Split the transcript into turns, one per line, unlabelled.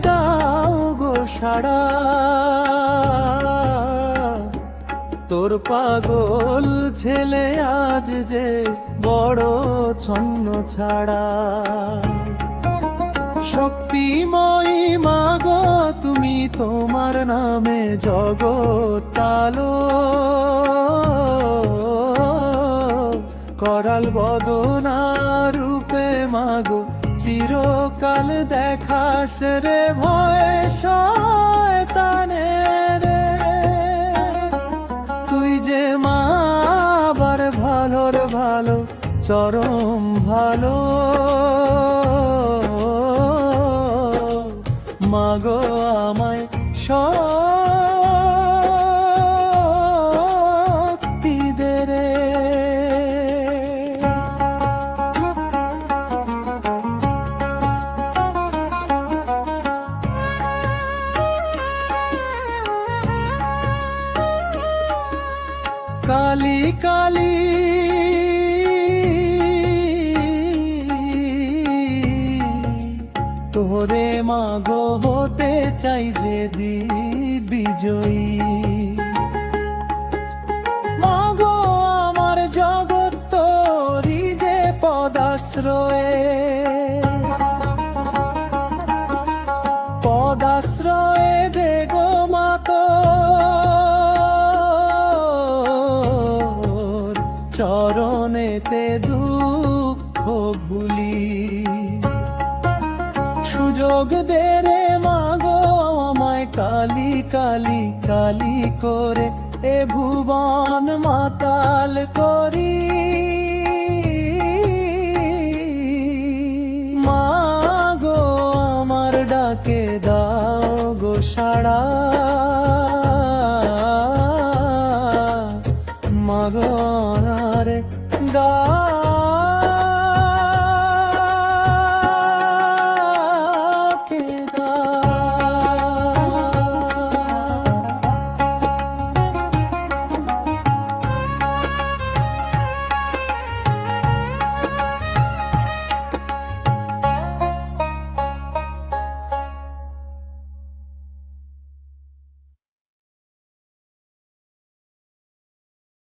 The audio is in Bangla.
দাও গো সাড়া। তোর পাগল ছেলে আজ যে বড় ছন্ন ছাড়া। শক্তিময়ী মাগো, তুমি তোমার নামে জগতালো করাল বদনা রূপে মাগো চিরকাল দেখাস রে ভয় রে তুই যে মা আবার ভালোর ভালো চরম ভালো। মাগো কালি কালি। তোরে মাগো হতে চাই যে দি বিজয়ী মাগো আমার জগৎ তোরি যে পদাশ্রয়ে। চরণেতে দুঃখ ভুলি। সুযোগ দে রে মাগো আমায় কালি কালি কালি করে, এ ভুবন মাতাল করি। মাগো আমার ডাকে দাও গো সাড়া। মাগো